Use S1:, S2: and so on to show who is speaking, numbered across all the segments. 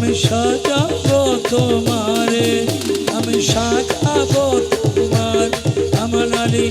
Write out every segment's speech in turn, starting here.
S1: আমি সাজাবো তোমারে আমি সাজাবো তোমার আমার নারী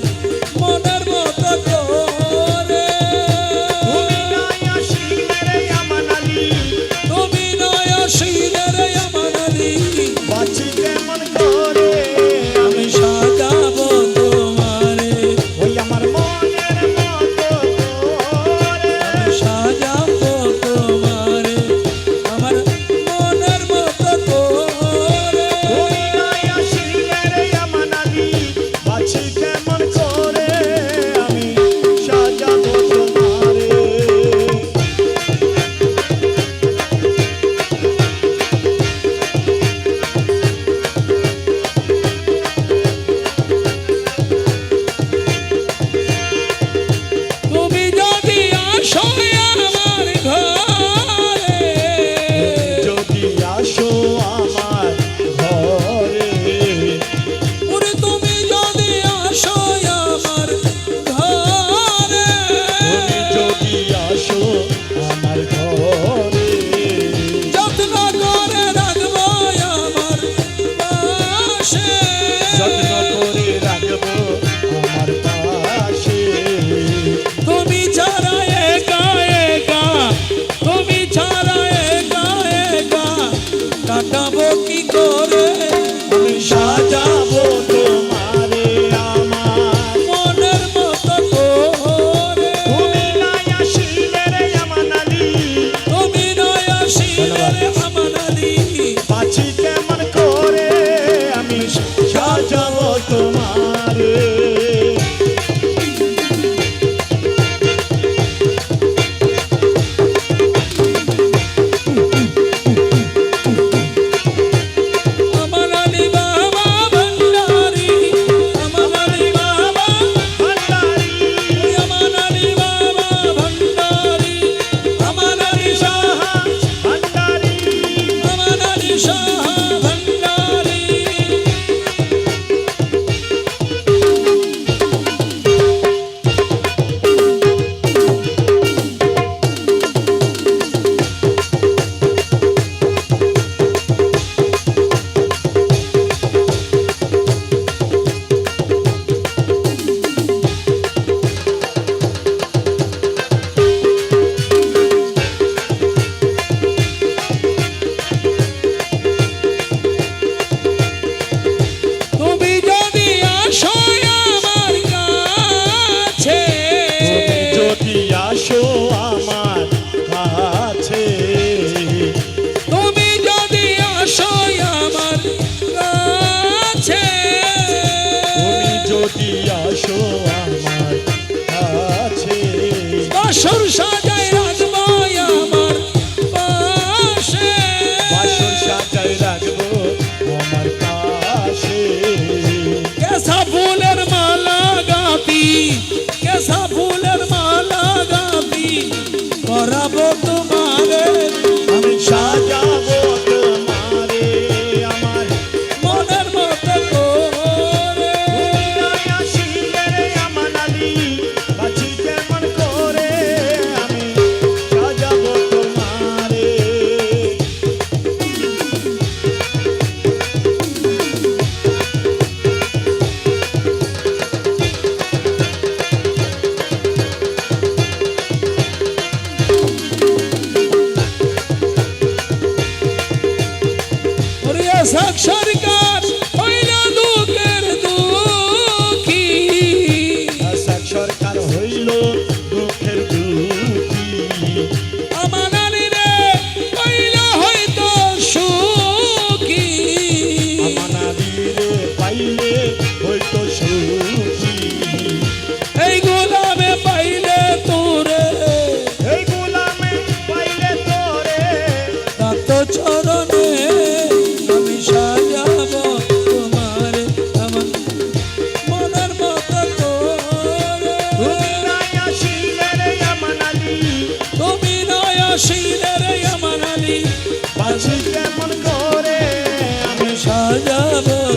S2: సాక్షారిగా love.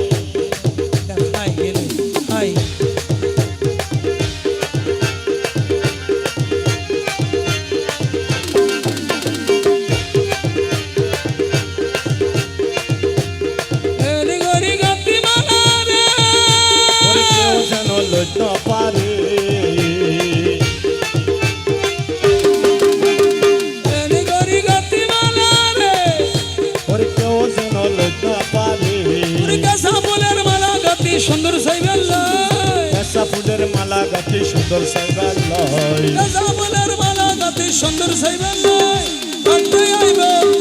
S1: গাঠি সুন্দর সাইবেল পেশা ফুলের মালা গাঠি সুন্দর সাইবেল
S2: পেশা ফুলের মালা গাঠি সুন্দর সাইবেল আইবেল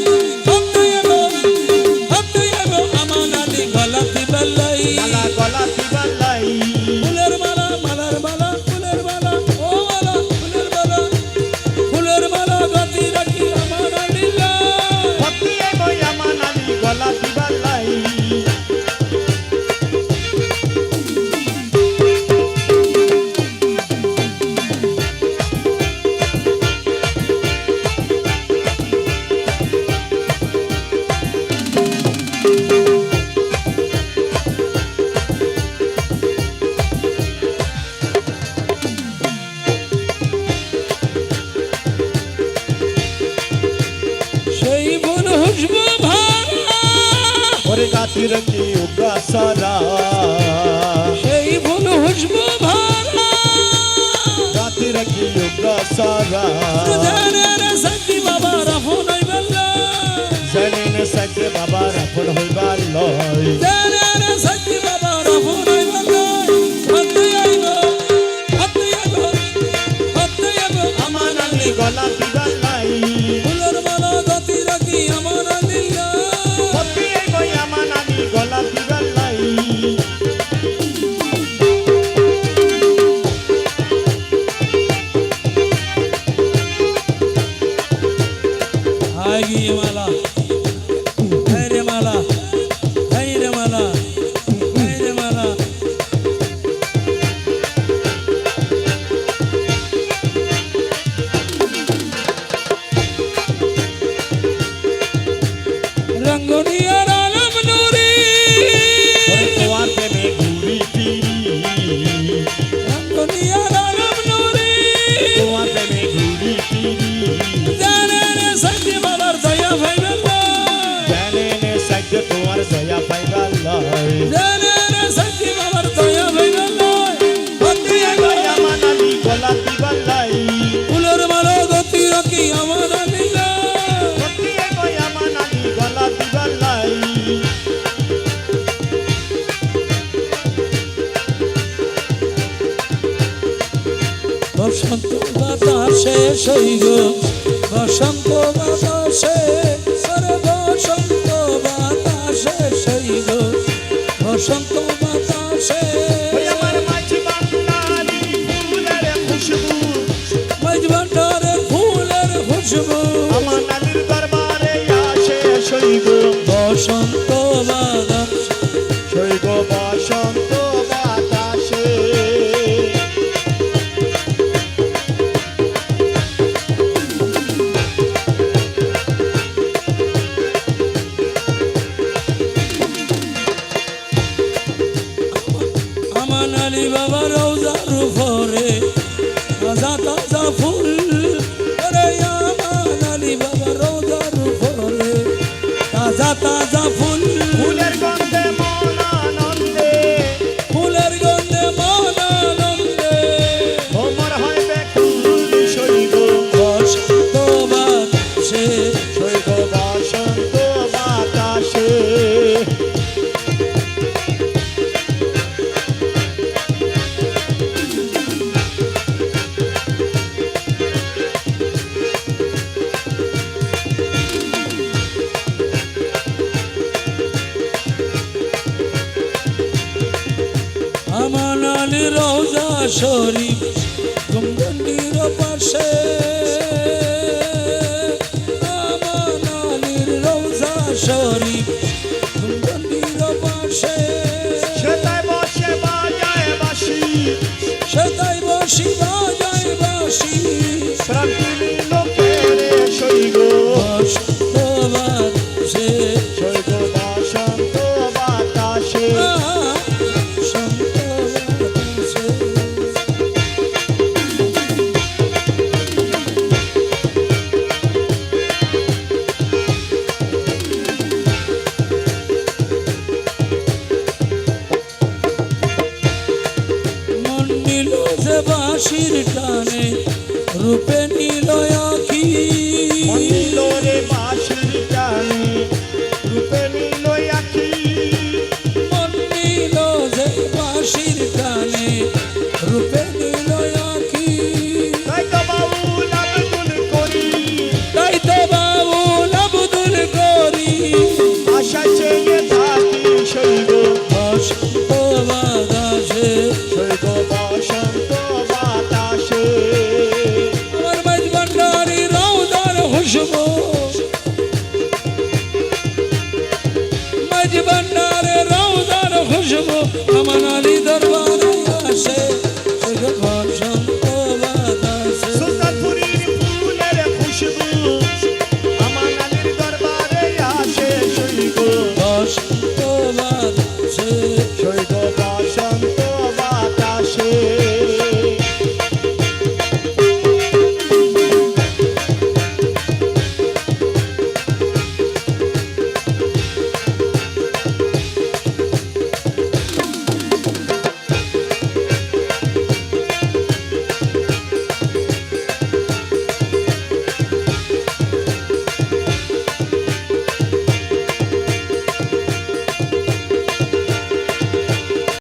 S2: সারা
S1: শক্তি বাবা রাফন
S2: হইবার লয় জানেন হইবার লয় শেষ হইল
S1: বসন্ত বাবা তাজা ফুল।
S2: ফুলের গন্ধ
S1: শরীফ গঙ্গন্ডির পাশে। আমানির রৌজা শরীফ গঙ্গন্ডির পাশে।
S2: সেটাই বসে বাজায় বাসি
S1: পাখির মাঝ ভান্ডারে রৌদার খুশবু আমার আলী দরবার